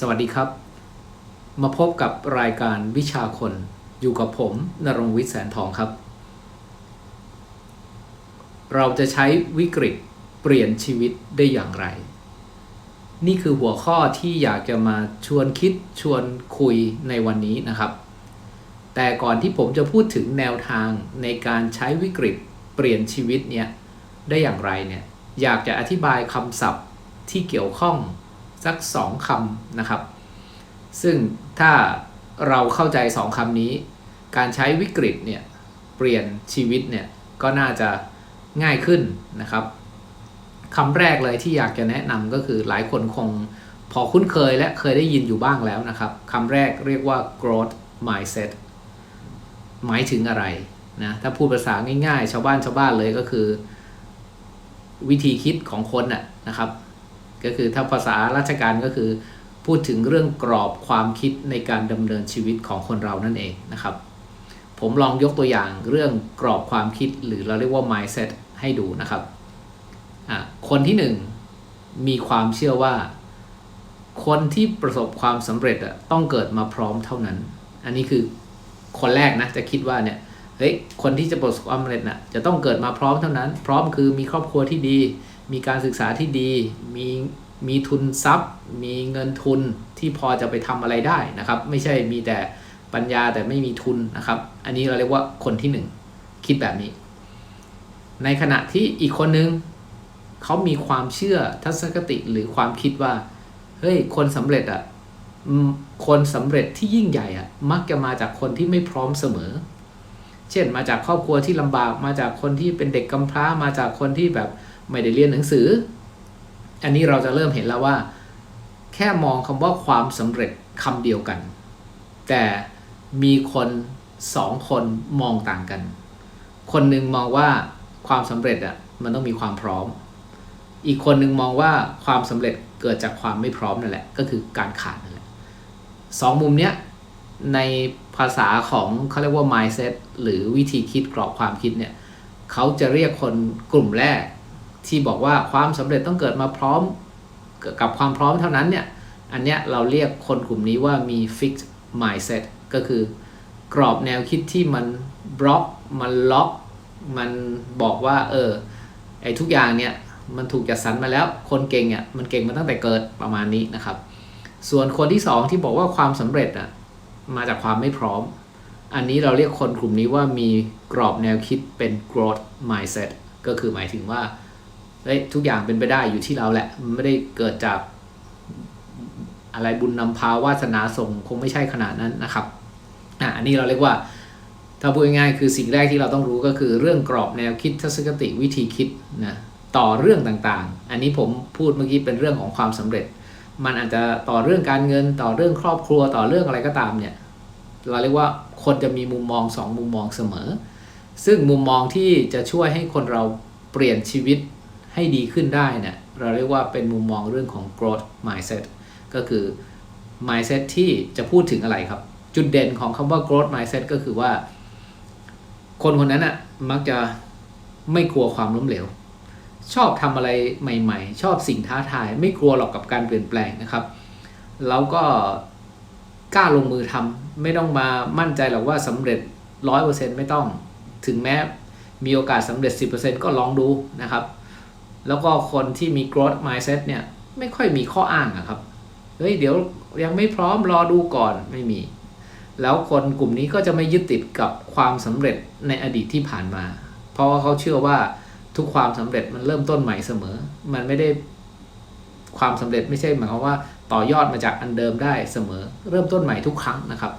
สวัสดีครับ มาพบกับรายการวิชาคนอยู่กับผมนรงวิทย์แสนทองครับ เราจะใช้วิกฤตเปลี่ยนชีวิตได้อย่างไร นี่คือหัวข้อที่อยากจะมาชวนคิดชวนคุยในวันนี้นะครับ แต่ก่อนที่ผมจะพูดถึงแนวทางในการใช้วิกฤตเปลี่ยนชีวิตเนี่ยได้อย่างไรเนี่ยอยากจะอธิบายคำศัพท์ที่เกี่ยวข้อง สักสองคำนะครับ ซึ่งถ้าเราเข้าใจสองคำนี้ การใช้วิกฤตเนี่ยเปลี่ยนชีวิตเนี่ยก็น่าจะง่ายขึ้นนะครับคำแรกเลยที่อยากจะแนะนำก็คือหลายคนคงพอคุ้นเคยและเคยได้ยินอยู่บ้างแล้วนะครับคำแรกเรียกว่า growth mindset หมายถึงอะไรนะถ้าพูดภาษาง่ายๆ ชาวบ้านชาวบ้านเลยก็คือ วิธีคิดของคนน่ะนะครับ ก็คือถ้าภาษาราชการก็คือ พูดถึงเรื่องกรอบความคิดในการดำเนินชีวิตของคนเรานั่นเองนะครับ ผมลองยกตัวอย่างเรื่องกรอบความคิดหรือเราเรียกว่า mindset ให้ดูนะครับ คนที่หนึ่งมีความเชื่อว่า คนที่ประสบความสำเร็จอะต้องเกิดมาพร้อมเท่านั้น อันนี้คือคนแรกนะจะคิดว่าเนี่ยเฮ้ยคนที่จะประสบความสำเร็จน่ะจะต้องเกิดมาพร้อมเท่านั้น พร้อมคือมีครอบครัวที่ดี มีการศึกษาที่ดี มีมีทุนทรัพย์ มีเงินทุนที่พอจะไปทำอะไรได้นะครับ ไม่ใช่มีแต่ปัญญาแต่ไม่มีทุนนะครับ อันนี้เราเรียกว่าคนที่หนึ่งคิดแบบนี้ ในขณะที่อีกคนนึงเขามีความเชื่อทัศนคติหรือความคิดว่าเฮ้ยคนสำเร็จอะ่ะคนสำเร็จที่ยิ่งใหญ่อะ่ะมักจะมาจากคนที่ไม่พร้อมเสมอ เช่นมาจากครอบครัวที่ลำบากมาจากคนที่เป็นเด็กกำพร้ามาจากคนที่แบบ ไม่ได้เรียนหนังสือ อันนี้เราจะเริ่มเห็นแล้วว่า แค่มองคำว่าความสำเร็จคำเดียวกัน แต่มีคนสองคนมองต่างกัน คนหนึ่งมองว่าความสำเร็จอะมันต้องมีความพร้อม อีกคนหนึ่งมองว่าความสำเร็จเกิดจากความไม่พร้อมนั่นแหละ ก็คือการขาดนั่นแหละสองมุมเนี้ยในภาษาของเขาเรียกว่า mindset หรือวิธีคิดกรอบความคิดเนี่ยเขาจะเรียกคนกลุ่มแรก ที่บอกว่าความสำเร็จต้องเกิดมาพร้อมกับความพร้อมเท่านั้นเนี่ย อันเนี้ยเราเรียกคนกลุ่มนี้ว่ามี fixed mindset ก็คือกรอบแนวคิดที่มันบล็อก มันล็อก มันบอกว่า เออ ไอ้ทุกอย่างเนี่ย มันถูกจัดสรรมาแล้ว คนเก่งอะมันเก่งมาตั้งแต่เกิดประมาณนี้นะครับ ส่วนคนที่สองที่บอกว่าความสำเร็จอะมาจากความไม่พร้อม อันนี้เราเรียกคนกลุ่มนี้ว่ามีกรอบแนวคิดเป็น growth mindset ก็คือหมายถึงว่า เฮ้ยทุกอย่างเป็นไปได้อยู่ที่เราแหละ มันไม่ได้เกิดจากอะไรบุญนำพาวาสนาส่งคงไม่ใช่ขนาดนั้นนะครับอะอันนี้เราเรียกว่าถ้าพูดง่ายๆคือสิ่งแรกที่เราต้องรู้ก็คือเรื่องกรอบแนวคิดทัศนคติวิธีคิดนะต่อเรื่องต่างๆ อันนี้ผมพูดเมื่อกี้เป็นเรื่องของความสำเร็จ มันอาจจะต่อเรื่องการเงินต่อเรื่องครอบครัวต่อเรื่องอะไรก็ตามเนี่ยเราเรียกว่าคนจะมีมุมมองสองมุมมองเสมอ ซึ่งมุมมองที่จะช่วยให้คนเราเปลี่ยนชีวิต ให้ดีขึ้นได้เนี่ยเราเรียกว่าเป็นมุมมองเรื่องของ growth mindset ก็คือ mindset ที่จะพูดถึงอะไรครับ จุดเด่นของคำว่า growth mindset ก็คือว่า คนคนนั้นอะมักจะไม่กลัวความล้มเหลว ชอบทำอะไรใหม่ ๆ ชอบสิ่งท้าทาย ไม่กลัวหรอกกับการเปลี่ยนแปลงนะครับ แล้วก็กล้าลงมือทำไม่ต้องมามั่นใจหรอกว่าสำเร็จร้อยเปอร์เซ็นไม่ต้อง ถึงแม้มีโอกาสสำเร็จ 10%ก็ลองดูนะครับ แล้วก็คนที่มี growth mindset เนี่ยไม่ค่อยมีข้ออ้างอะครับ เฮ้ยเดี๋ยวยังไม่พร้อมรอดูก่อนไม่มี แล้วคนกลุ่มนี้ก็จะไม่ยึดติดกับความสำเร็จในอดีตที่ผ่านมา เพราะว่าเขาเชื่อว่าทุกความสำเร็จมันเริ่มต้นใหม่เสมอ มันไม่ได้ความสำเร็จไม่ใช่หมายความว่าต่อยอดมาจากอันเดิมได้เสมอ เริ่มต้นใหม่ทุกครั้งนะครับ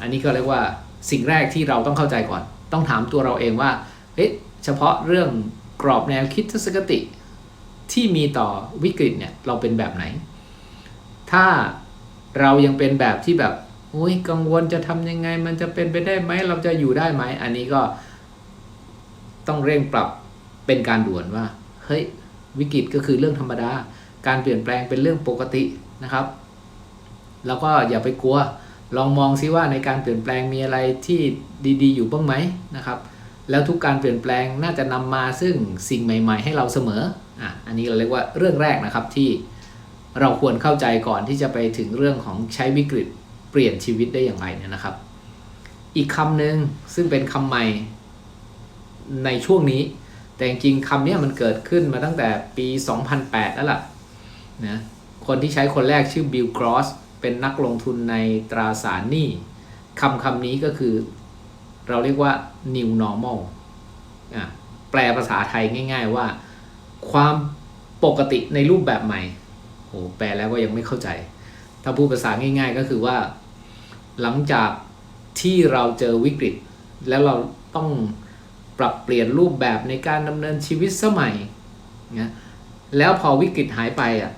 อันนี้ก็เรียกว่าสิ่งแรกที่เราต้องเข้าใจก่อน ต้องถามตัวเราเองว่าเฮ้ยเฉพาะเรื่อง กรอบแนวคิดทัศนคติที่มีต่อวิกฤตเนี่ยเราเป็นแบบไหน ถ้าเรายังเป็นแบบที่แบบโอ้ยกังวลจะทำยังไง มันจะเป็นไปได้ไหมเราจะอยู่ได้ไหม อันนี้ก็ต้องเร่งปรับเป็นการด่วนว่า เฮ้ย วิกฤตก็คือเรื่องธรรมดา การเปลี่ยนแปลงเป็นเรื่องปกตินะครับ แล้วก็อย่าไปกลัว ลองมองซิว่าในการเปลี่ยนแปลงมีอะไรที่ดี ๆ อยู่บ้างไหมนะครับ แล้วทุกการเปลี่ยนแปลงน่าจะนำมาซึ่งสิ่งใหม่ ๆ ให้เราเสมออะอันนี้เราเรียกว่าเรื่องแรกนะครับที่เราควรเข้าใจก่อนที่จะไปถึงเรื่องของใช้วิกฤตเปลี่ยนชีวิตได้อย่างไรเนี่ยนะครับ อีกคำหนึ่งซึ่งเป็นคำใหม่ในช่วงนี้ แต่จริงๆคำนี้มันเกิดขึ้นมาตั้งแต่ปี 2008 แล้วล่ะนะคนที่ใช้คนแรกชื่อบิลกรอสเป็นนักลงทุนในตราสารหนี้คำคำนี้ก็คือ เราเรียกว่า new normal แปลภาษาไทยง่าย ๆว่า ความปกติในรูปแบบใหม่โอ้แปลแล้วก็ยังไม่เข้าใจ ถ้าพูดภาษาง่าย ๆ ก็คือว่า หลังจากที่เราเจอวิกฤต แล้วเราต้องปรับเปลี่ยนรูปแบบในการดำเนินชีวิตสมัยนะแล้วพอวิกฤตหายไปอะ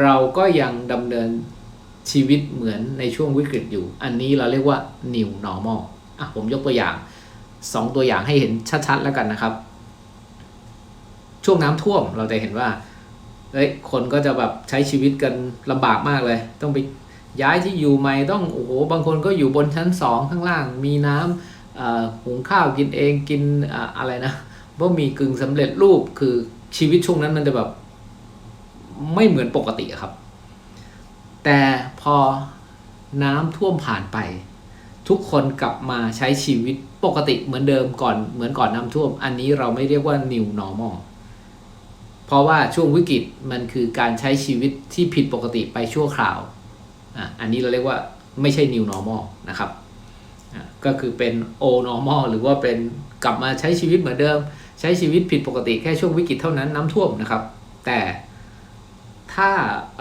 เราก็ยังดำเนินชีวิตเหมือนในช่วงวิกฤตอยู่ อันนี้เราเรียกว่า new normal อะผมยกตัวอย่าง 2 ตัวอย่างให้เห็นชัดๆแล้วกันนะครับ ช่วงน้ำท่วมเราจะเห็นว่าเอ้ยคนก็จะแบบใช้ชีวิตกันลำบากมากเลย ต้องไปย้ายที่อยู่ใหม่ต้องโอ้โหบางคนก็อยู่บนชั้นสองข้างล่างมีน้ำหุงข้าวกินเองกินอะอะไรนะว่ามีกึ่งสำเร็จรูปคือชีวิตช่วงนั้นมันจะแบบไม่เหมือนปกติครับ แต่พอน้ำท่วมผ่านไป ทุกคนกลับมาใช้ชีวิตปกติเหมือนเดิมก่อนเหมือนก่อนน้ำท่วม อันนี้เราไม่เรียกว่า new normal เพราะว่าช่วงวิกฤตมันคือการใช้ชีวิตที่ผิดปกติไปชั่วคราวอะอันนี้เราเรียกว่าไม่ใช่ new normal นะครับอะก็คือเป็น old normal หรือว่าเป็นกลับมาใช้ชีวิตเหมือนเดิม ใช้ชีวิตผิดปกติแค่ช่วงวิกฤตเท่านั้นน้ำท่วมนะครับ แต่ถ้า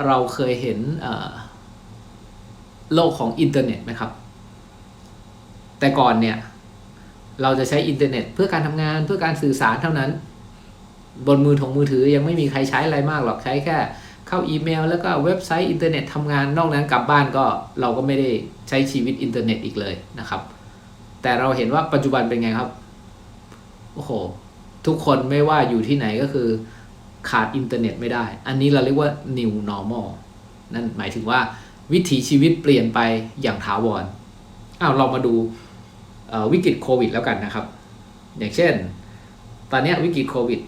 เราเคยเห็นโลกของอินเทอร์เน็ตไหมครับ แต่ก่อนเนี่ย เราจะใช้อินเทอร์เน็ต เพื่อการทำงานเพื่อการสื่อสารเท่านั้น บนมือถงมือถือยังไม่มีใครใช้อะไรมากหรอกใช้แค่เข้าอีเมล แล้วก็เว็บไซต์อินเทอร์เน็ตทำงานนอกนั้นกลับบ้านก็เราก็ไม่ได้ใช้ชีวิตอินเทอร์เน็ตอีกเลยนะครับ แต่เราเห็นว่าปัจจุบันเป็นไงครับโอ้โหทุกคนไม่ว่าอยู่ที่ไหนก็คือขาดอินเทอร์เน็ตไม่ได้ อันนี้เราเรียกว่า new normal นั่นหมายถึงว่าวิถีชีวิตเปลี่ยนไปอย่างถาวรอ้าวเรามาดู วิกฤตโควิดแล้วกันนะครับ อย่างเช่น ตอนนี้วิกฤตโควิด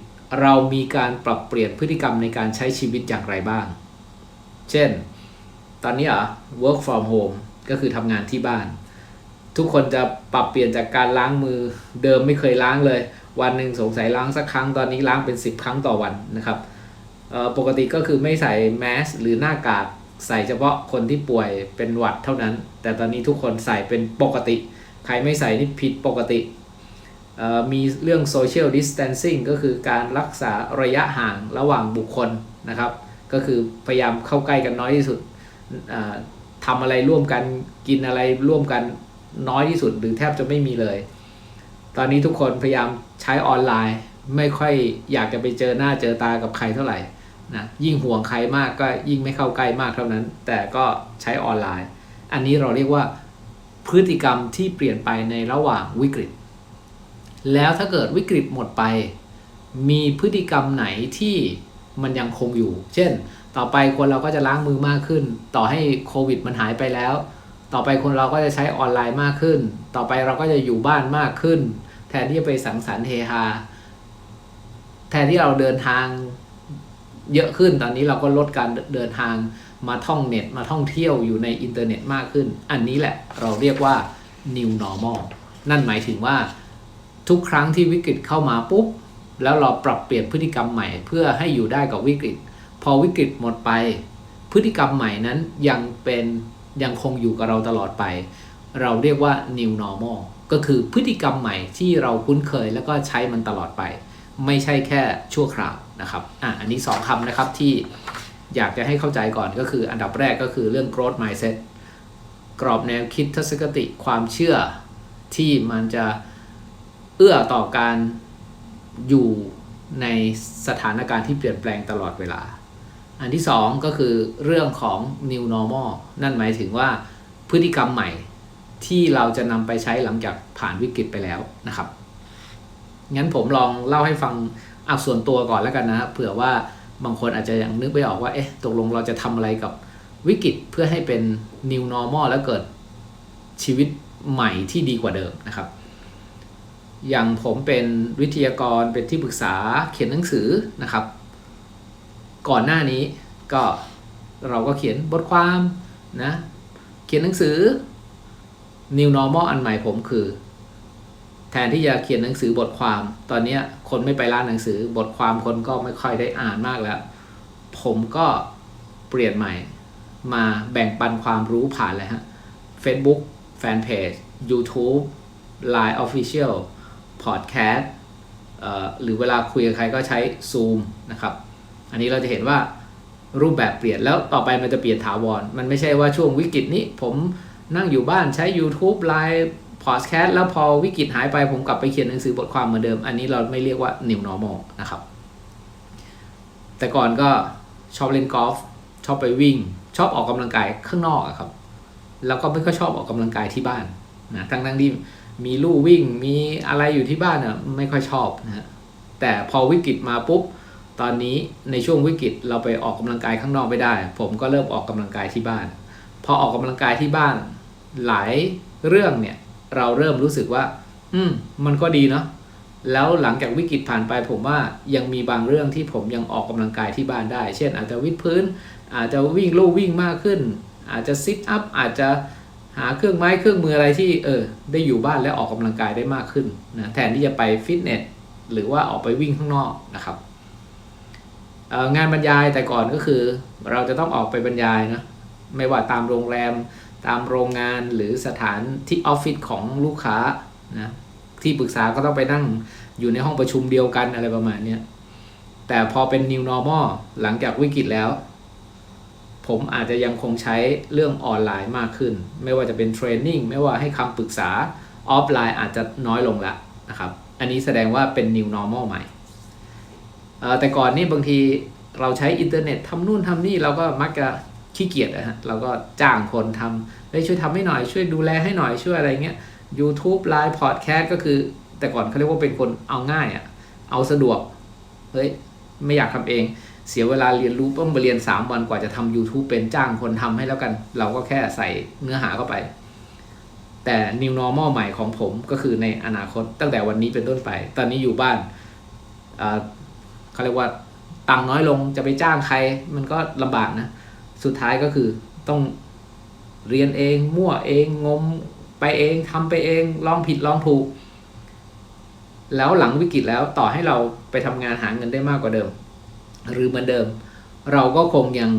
เรามีการปรับเปลี่ยนพฤติกรรมในการใช้ชีวิตอย่างไรบ้าง เช่น ตอนนี้อะ work from home ก็คือทำงานที่บ้าน ทุกคนจะปรับเปลี่ยนจากการล้างมือเดิมไม่เคยล้างเลย วันหนึ่งสงสัยล้างสักครั้งตอนนี้ล้างเป็น 10 ครั้งต่อวันนะครับปกติก็คือไม่ใส่แมสหรือหน้ากากใส่เฉพาะคนที่ป่วยเป็นหวัดเท่านั้น แต่ตอนนี้ทุกคนใส่เป็นปกติ ใครไม่ใส่นี่ผิดปกติ มีเรื่อง social distancing ก็คือการรักษาระยะห่างระหว่างบุคคลนะครับ ก็คือพยายามเข้าใกล้กันน้อยที่สุดทำอะไรร่วมกันกินอะไรร่วมกันน้อยที่สุด หรือแทบจะไม่มีเลย ตอนนี้ทุกคนพยายามใช้ออนไลน์ ไม่ค่อยอยากจะไปเจอหน้าเจอตากับใครเท่าไหร่นะยิ่งห่วงใครมากก็ยิ่งไม่เข้าใกล้มากเท่านั้น แต่ก็ใช้ออนไลน์ อันนี้เราเรียกว่า พฤติกรรมที่เปลี่ยนไปในระหว่างวิกฤต แล้วถ้าเกิดวิกฤตหมดไป มีพฤติกรรมไหนที่มันยังคงอยู่ เช่น ต่อไปคนเราก็จะล้างมือมากขึ้น ต่อให้โควิดมันหายไปแล้ว ต่อไปคนเราก็จะใช้ออนไลน์มากขึ้น ต่อไปเราก็จะอยู่บ้านมากขึ้น แทนที่จะไปสังสรรค์เฮฮา แทนที่เราเดินทางเยอะขึ้น ตอนนี้เราก็ลดการเดินทาง มาท่องเน็ตมาท่องเที่ยวอยู่ในอินเทอร์เน็ตมากขึ้น อันนี้แหละเราเรียกว่า new normal นั่นหมายถึงว่าทุกครั้งที่วิกฤตเข้ามาปุ๊บ แล้วเราปรับเปลี่ยนพฤติกรรมใหม่ เพื่อให้อยู่ได้กับวิกฤต พอวิกฤตหมดไป พฤติกรรมใหม่นั้นยังเป็นยังคงอยู่กับเราตลอดไป เราเรียกว่า new normal ก็คือพฤติกรรมใหม่ที่เราคุ้นเคยแล้วก็ใช้มันตลอดไป ไม่ใช่แค่ชั่วคราวนะครับอะอันนี้ 2คำนะครับที่ อยากจะให้เข้าใจก่อนก็คืออันดับแรกก็คือเรื่อง growth mindset กรอบแนวคิดทัศนคติความเชื่อที่มันจะเอื้อต่อการอยู่ในสถานการณ์ที่เปลี่ยนแปลงตลอดเวลา อันที่2ก็คือเรื่องของ new normal นั่นหมายถึงว่าพฤติกรรมใหม่ที่เราจะนำไปใช้หลังจากผ่านวิกฤตไปแล้วนะครับ งั้นผมลองเล่าให้ฟังเอาส่วนตัวก่อนแล้วกันนะ เผื่อว่า บางคนอาจจะยังนึกไม่ออกว่า เอ๊ะ ตกลงเราจะทำอะไรกับวิกฤตเพื่อให้เป็น new normal แล้วเกิดชีวิตใหม่ที่ดีกว่าเดิมนะครับ อย่างผมเป็นวิทยากรเป็นที่ปรึกษาเขียนหนังสือนะครับ ก่อนหน้านี้ก็เราก็เขียนบทความนะ เขียนหนังสือ New Normal อันใหม่ผมคือ แทนที่จะเขียนหนังสือบทความ ตอนนี้คนไม่ไปร้านหนังสือบทความคนก็ไม่ค่อยได้อ่านมากแล้ว ผมก็เปลี่ยนใหม่ มาแบ่งปันความรู้ผ่านเลยฮะ Facebook Fanpage YouTube Line Official Podcast หรือเวลาคุยกับใครก็ใช้ Zoom นะครับ อันนี้เราจะเห็นว่ารูปแบบเปลี่ยนแล้วต่อไปมันจะเปลี่ยนถาวร มันไม่ใช่ว่าช่วงวิกฤตนี้ผมนั่งอยู่บ้านใช้ YouTube Line Podcast แล้วพอวิกฤตหายไปผมกลับไปเขียนหนังสือบทความเหมือนเดิม อันนี้เราไม่เรียกว่า New Normal นะครับ แต่ก่อนก็ชอบเล่นกอล์ฟชอบไปวิ่ง ชอบออกกำลังกายข้างนอกอะครับ แล้วก็ไม่ค่อยชอบออกกำลังกายที่บ้านนะทั้งทั้งที่มีลู่วิ่งมีอะไรอยู่ที่บ้านอะไม่ค่อยชอบนะฮะแต่พอวิกฤตมาปุ๊บตอนนี้ในช่วงวิกฤตเราไปออกกำลังกายข้างนอกไม่ได้ ผมก็เริ่มออกกำลังกายที่บ้าน พอออกกำลังกายที่บ้านหลายเรื่องเนี่ย เราเริ่มรู้สึกว่า อืม มันก็ดีเนาะแล้วหลังจากวิกฤตผ่านไปผมว่ายังมีบางเรื่องที่ผมยังออกกำลังกายที่บ้านได้ เช่น อาจจะวิดพื้น อาจจะวิ่งลู่วิ่งมากขึ้น อาจจะซิทอัพอาจจะหาเครื่องไม้เครื่องมืออะไรที่เออได้อยู่บ้านและออกกำลังกายได้มากขึ้นนะแทนที่จะไปฟิตเนสหรือว่าออกไปวิ่งข้างนอกนะครับงานบรรยายแต่ก่อนก็คือ เราจะต้องออกไปบรรยายนะไม่ว่าตามโรงแรม ตามโรงงานหรือสถานที่ออฟฟิศของลูกค้านะที่ปรึกษาก็ต้องไปนั่งอยู่ในห้องประชุมเดียวกันอะไรประมาณเนี้ยแต่พอเป็น new normal หลังจากวิกฤตแล้ว ผมอาจจะยังคงใช้เรื่องออนไลน์มากขึ้น ไม่ว่าจะเป็นเทรนนิ่งไม่ว่าให้คำปรึกษาออฟไลน์อาจจะน้อยลงละนะครับ อันนี้แสดงว่าเป็น new normal ใหม่ แต่ก่อนนี่บางทีเราใช้อินเทอร์เน็ตทำนู่นทำนี่เราก็มักจะ ขี้เกียจนะฮะเราก็จ้างคนทำเฮ้ยช่วยทำให้หน่อยช่วยดูแลให้หน่อยช่วยอะไรเงี้ย YouTube Line Podcast ก็คือ แต่ก่อนเขาเรียกว่าเป็นคนเอาง่ายอะเอาสะดวกเฮ้ยไม่อยากทำเอง เสียเวลาเรียนรู้ต้องไปเรียน 3 วันกว่าจะทำ YouTube เป็นจ้างคนทำให้แล้วกัน เราก็แค่ใส่เนื้อหาเข้าไป แต่ New Normal ใหม่ของผมก็คือในอนาคตตั้งแต่วันนี้เป็นต้นไป ตอนนี้อยู่บ้านเขาเรียกว่าตังค์น้อยลงจะไปจ้างใครมันก็ลำบากนะ สุดท้ายก็คือต้องเรียนเอง มั่วเองงมไปเองทำไปเองลองผิดลองถูก แล้วหลังวิกฤตแล้วต่อให้เราไปทำงานหาเงินได้มากกว่าเดิม หรือเหมือนเดิม เราก็คงยัง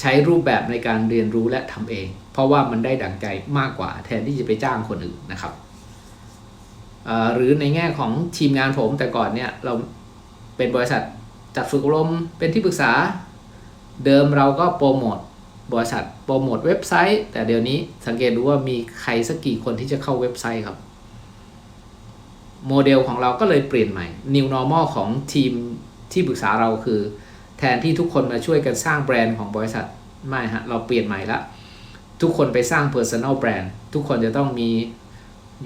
ใช้รูปแบบในการเรียนรู้และทำเอง เพราะว่ามันได้ดั่งใจมากกว่า แทนที่จะไปจ้างคนอื่นนะครับหรือในแง่ของทีมงานผมแต่ก่อนเนี่ยเราเป็นบริษัทจัดฝึกอบรมเป็นที่ปรึกษา เดิมเราก็โปรโมทบริษัทโปรโมทเว็บไซต์ แต่เดี๋ยวนี้สังเกตดูว่ามีใครสักกี่คนที่จะเข้าเว็บไซต์ครับ โมเดลของเราก็เลยเปลี่ยนใหม่ New Normal ของทีมที่ปรึกษาเราคือ แทนที่ทุกคนมาช่วยกันสร้างแบรนด์ของบริษัทไม่ฮะเราเปลี่ยนใหม่ละทุกคนไปสร้าง Personal Brand ทุกคนจะต้องมี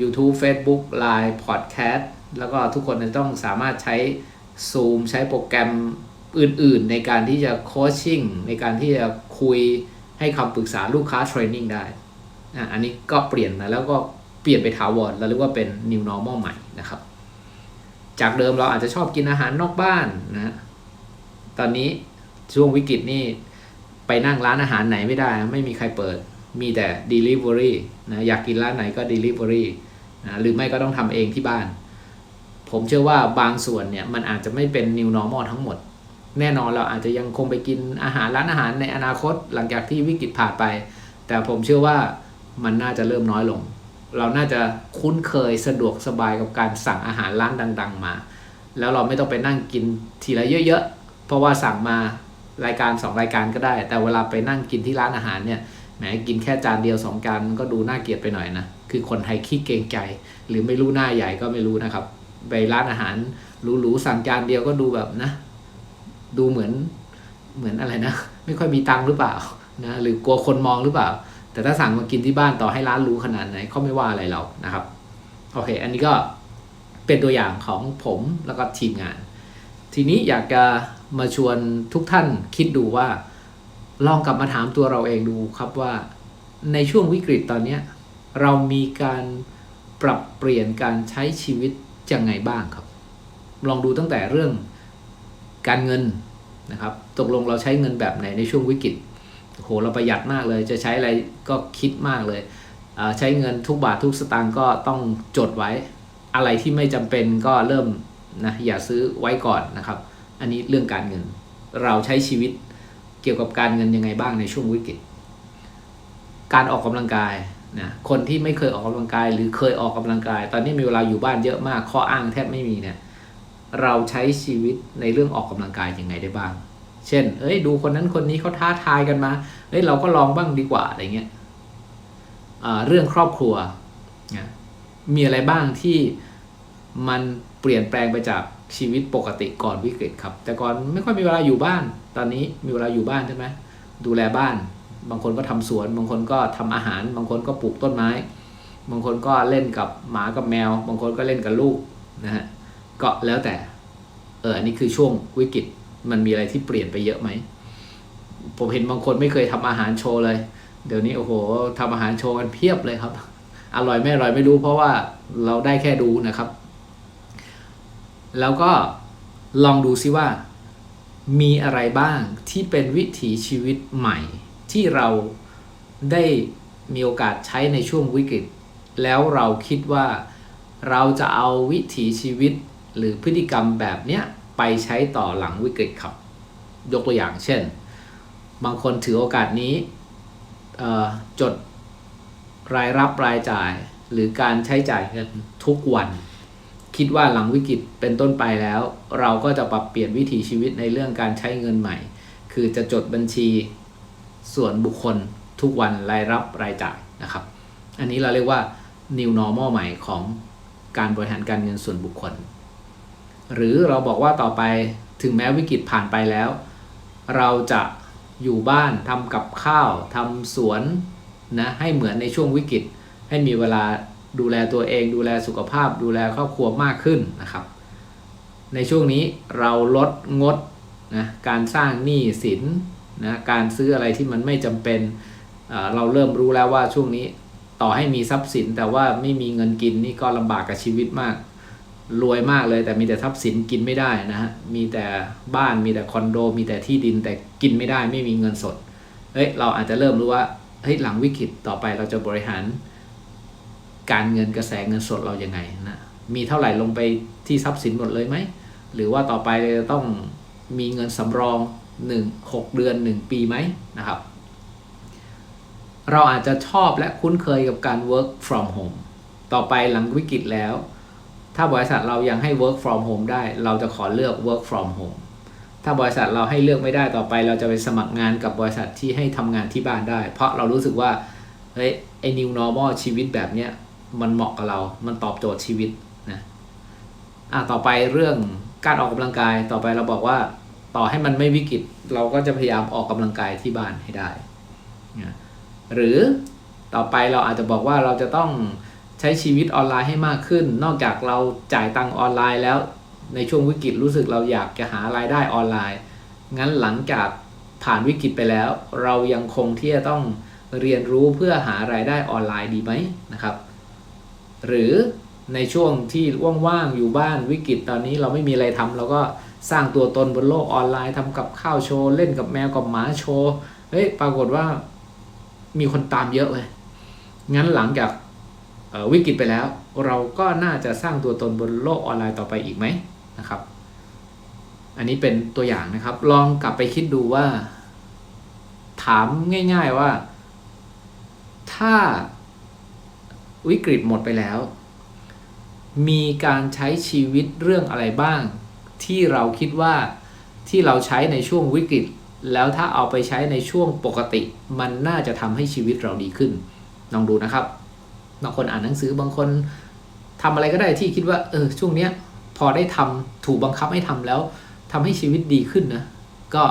YouTube Facebook Line Podcast แล้วก็ทุกคนจะต้องสามารถใช้ Zoom ใช้โปรแกรม อื่นๆ ในการที่จะโคชชิ่งในการที่จะคุยให้คำปรึกษาลูกค้าเทรนนิ่งได้อะอันนี้ก็เปลี่ยนมาแล้วก็เปลี่ยนไปถาวรแล้วเรียกว่าเป็น new normal ใหม่นะครับ จากเดิมเราอาจจะชอบกินอาหารนอกบ้านนะตอนนี้ช่วงวิกฤตนี่ไปนั่งร้านอาหารไหนไม่ได้ ไม่มีใครเปิดมีแต่ delivery นะอยากกินร้านไหนก็ delivery นะหรือไม่ก็ต้องทำเองที่บ้าน ผมเชื่อว่าบางส่วนเนี่ย มันอาจจะไม่เป็น new normal ทั้งหมด แน่นอนเราอาจจะยังคงไปกินอาหารร้านอาหารในอนาคตหลังจากที่วิกฤตผ่านไป แต่ผมเชื่อว่ามันน่าจะเริ่มน้อยลง เราน่าจะคุ้นเคยสะดวกสบายกับการสั่งอาหารร้านดัง ๆ มา แล้วเราไม่ต้องไปนั่งกินทีละเยอะๆ เพราะว่าสั่งมารายการ 2 รายการก็ได้ แต่เวลาไปนั่งกินที่ร้านอาหารเนี่ยแหมกินแค่จานเดียว2จานมันก็ดูน่าเกลียดไปหน่อยนะคือคนไทยขี้เกรงใจ หรือไม่รู้หน้าใหญ่ก็ไม่รู้นะครับไปร้านอาหารหรูๆสั่งจานเดียวก็ดูแบบนะ ดูเหมือนเหมือนอะไรนะ ไม่ค่อยมีตังค์หรือเปล่านะหรือกลัวคนมองหรือเปล่า แต่ถ้าสั่งมากินที่บ้านต่อให้ร้านรู้ขนาดไหนเขาไม่ว่าอะไรเรานะครับโอเค อันนี้ก็เป็นตัวอย่างของผมแล้วก็ทีมงาน ทีนี้อยากจะมาชวนทุกท่านคิดดูว่า ลองกลับมาถามตัวเราเองดูครับว่าในช่วงวิกฤตตอนนี้เรามีการปรับเปลี่ยนการใช้ชีวิตยังไงบ้างครับ ลองดูตั้งแต่เรื่องการเงิน นะครับตกลงเราใช้เงินแบบไหนในช่วงวิกฤตโหเราประหยัดมากเลย จะใช้อะไรก็คิดมากเลยใช้เงินทุกบาททุกสตางค์ก็ต้องจดไว้ อะไรที่ไม่จำเป็นก็เริ่มนะอย่าซื้อไว้ก่อนนะครับ อันนี้เรื่องการเงิน เราใช้ชีวิตเกี่ยวกับการเงินยังไงบ้างในช่วงวิกฤต การออกกำลังกายนะคนที่ไม่เคยออกกำลังกาย หรือเคยออกกำลังกาย ตอนนี้มีเวลาอยู่บ้านเยอะมากข้ออ้างแทบไม่มีเนี่ย เราใช้ชีวิตในเรื่องออกกำลังกายยังไงได้บ้าง เช่น เอ้ย ดูคนนั้นคนนี้เขาท้าทายกันมา เอ้ย เราก็ลองบ้างดีกว่าอะไรเงี้ยเรื่องครอบครัวนะมีอะไรบ้างที่มันเปลี่ยนแปลงไปจากชีวิตปกติก่อนวิกฤตครับ แต่ก่อนไม่ค่อยมีเวลาอยู่บ้าน ตอนนี้มีเวลาอยู่บ้านใช่ไหมดูแลบ้าน บางคนก็ทำสวน บางคนก็ทำอาหาร บางคนก็ปลูกต้นไม้ บางคนก็เล่นกับหมากับแมว บางคนก็เล่นกับลูกนะฮะ ก็แล้วแต่ เอออันนี้คือช่วงวิกฤตมันมีอะไรที่เปลี่ยนไปเยอะไหม ผมเห็นบางคนไม่เคยทำอาหารโชว์เลย เดี๋ยวนี้โอ้โหทำอาหารโชว์กันเพียบเลยครับ อร่อยไม่อร่อยไม่รู้เพราะว่าเราได้แค่ดูนะครับ แล้วก็ลองดูซิว่า มีอะไรบ้างที่เป็นวิถีชีวิตใหม่ ที่เราได้มีโอกาสใช้ในช่วงวิกฤต แล้วเราคิดว่าเราจะเอาวิถีชีวิต หรือพฤติกรรมแบบเนี้ยไปใช้ต่อหลังวิกฤตครับ ยกตัวอย่างเช่น บางคนถือโอกาสนี้จดรายรับรายจ่าย หรือการใช้จ่ายเงินทุกวัน คิดว่าหลังวิกฤตเป็นต้นไปแล้ว เราก็จะปรับเปลี่ยนวิถีชีวิตในเรื่องการใช้เงินใหม่ คือจะจดบัญชีส่วนบุคคลทุกวันรายรับรายจ่ายนะครับ อันนี้เราเรียกว่า new normal ใหม่ของการบริหารการเงินส่วนบุคคล หรือเราบอกว่าต่อไปถึงแม้วิกฤตผ่านไปแล้ว เราจะอยู่บ้านทำกับข้าวทำสวนนะให้เหมือนในช่วงวิกฤต ให้มีเวลาดูแลตัวเอง ดูแลสุขภาพ ดูแลครอบครัวมากขึ้นนะครับ ในช่วงนี้เราลดงดนะการสร้างหนี้สินนะการซื้ออะไรที่มันไม่จำเป็นเราเริ่มรู้แล้วว่าช่วงนี้ต่อให้มีทรัพย์สินแต่ว่าไม่มีเงินกินนี่ก็ลำบากกับชีวิตมาก รวยมากเลยแต่มีแต่ทรัพย์สินกินไม่ได้นะฮะมีแต่บ้านมีแต่คอนโด มีแต่ที่ดินแต่กินไม่ได้ไม่มีเงินสดเฮ้ยเราอาจจะเริ่มรู้ว่าเฮ้ยหลังวิกฤตต่อไปเราจะบริหาร การเงินกระแสเงินสดเรายังไงนะมีเท่าไหร่ลงไปที่ทรัพย์สินหมดเลยไหมหรือว่าต่อไปจะต้องมีเงินสำรองหนึ่งหกเดือนหนึ่งปีไหมนะครับ เราอาจจะชอบและคุ้นเคยกับการ work from home ต่อไปหลังวิกฤตแล้ว ถ้าบริษัทเรายังให้ work from home ได้ เราจะขอเลือก work from home ถ้าบริษัทเราให้เลือกไม่ได้ต่อไป เราจะไปสมัครงานกับบริษัทที่ให้ทำงานที่บ้านได้ เพราะเรารู้สึกว่าเฮ้ยไอ้ new normal ชีวิตแบบเนี้ยมันเหมาะกับเรา มันตอบโจทย์ชีวิตนะอะต่อไปเรื่องการออกกำลังกายต่อไปเราบอกว่าต่อให้มันไม่วิกฤตเราก็จะพยายามออกกำลังกายที่บ้านให้ได้นะหรือต่อไปเราอาจจะบอกว่าเราจะต้อง ช้ชีวิตออนไลน์ให้มากขึ้น นอกจากเราจ่ายตังออนไลน์แล้ว ในช่วงวิกฤตรู้สึกเราอยากจะหารายได้ออนไลน์ งั้นหลังจากผ่านวิกฤตไปแล้ว เรายังคงที่จะต้องเรียนรู้เพื่อหารายได้ออนไลน์ดีไหมนะครับ หรือในช่วงที่ว่างๆอยู่บ้านวิกฤตตอนนี้เราไม่มีอะไรทำเราก็สร้างตัวตนบนโลกออนไลน์ทำกับข้าวโชว์เล่นกับแมวกับหมาโชว์เฮ้ยปรากฏว่ามีคนตามเยอะเลยงั้นหลังจาก วิกฤตไปแล้ว เราก็น่าจะสร้างตัวตนบนโลกออนไลน์ต่อไปอีกไหมนะครับ อันนี้เป็นตัวอย่างนะครับ ลองกลับไปคิดดูว่า ถามง่าย ๆว่า ถ้าวิกฤตหมดไปแล้ว มีการใช้ชีวิตเรื่องอะไรบ้าง ที่เราคิดว่าที่เราใช้ในช่วงวิกฤต แล้วถ้าเอาไปใช้ในช่วงปกติ มันน่าจะทำให้ชีวิตเราดีขึ้นลองดูนะครับ บางคนอ่านหนังสือบางคนทำอะไรก็ได้ที่คิดว่า เออช่วงเนี้ยพอได้ทำถูกบังคับให้ทำแล้วทำให้ชีวิตดีขึ้นนะก็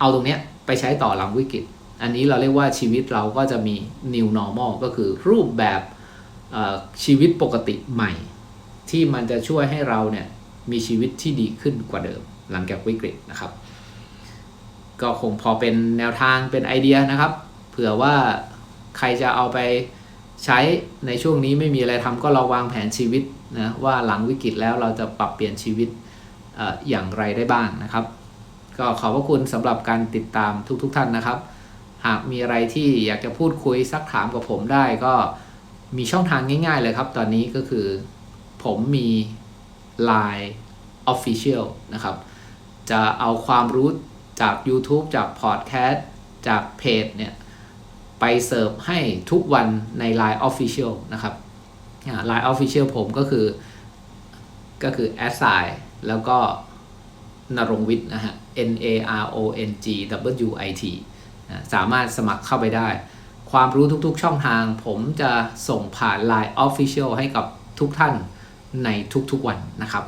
เอาตรงเนี้ยไปใช้ต่อหลังวิกฤต อันนี้เราเรียกว่าชีวิตเราก็จะมี new normal ก็คือรูปแบบชีวิตปกติใหม่ ที่มันจะช่วยให้เราเนี่ยมีชีวิตที่ดีขึ้นกว่าเดิม หลังจากวิกฤตนะครับ ก็คงพอเป็นแนวทางเป็นไอเดียนะครับ เผื่อว่าใครจะเอาไป ใช้ในช่วงนี้ไม่มีอะไรทำก็เราวางแผนชีวิตนะว่าหลังวิกฤตแล้วเราจะปรับเปลี่ยนชีวิตออย่างไรได้บ้างนะครับ ก็ขอบพระคุณสำหรับการติดตามทุกๆทท่านนะครับ หากมีอะไรที่อยากจะพูดคุยซักถามกับผมได้ก็มีช่องทางง่าย ๆ เลยครับ ตอนนี้ก็คือผมมี Line Official นะครับ จะเอาความรู้จาก YouTube จาก Podcast จากเพจเนี่ย ไปเสิร์ฟให้ทุกวันใน Line Official นะครับ Line Official ผมก็คือก็คือ a s i แล้วก็นรงวิทย์นะฮะ N A R O N G W I T สามารถสมัครเข้าไปได้ ความรู้ทุกๆช่องทาง ผมจะส่งผ่าน Line Official ให้กับทุกท่านในทุกๆวันนะครับ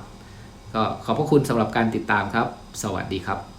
ก็ขอบพระคุณสำหรับการติดตามครับ สวัสดีครับ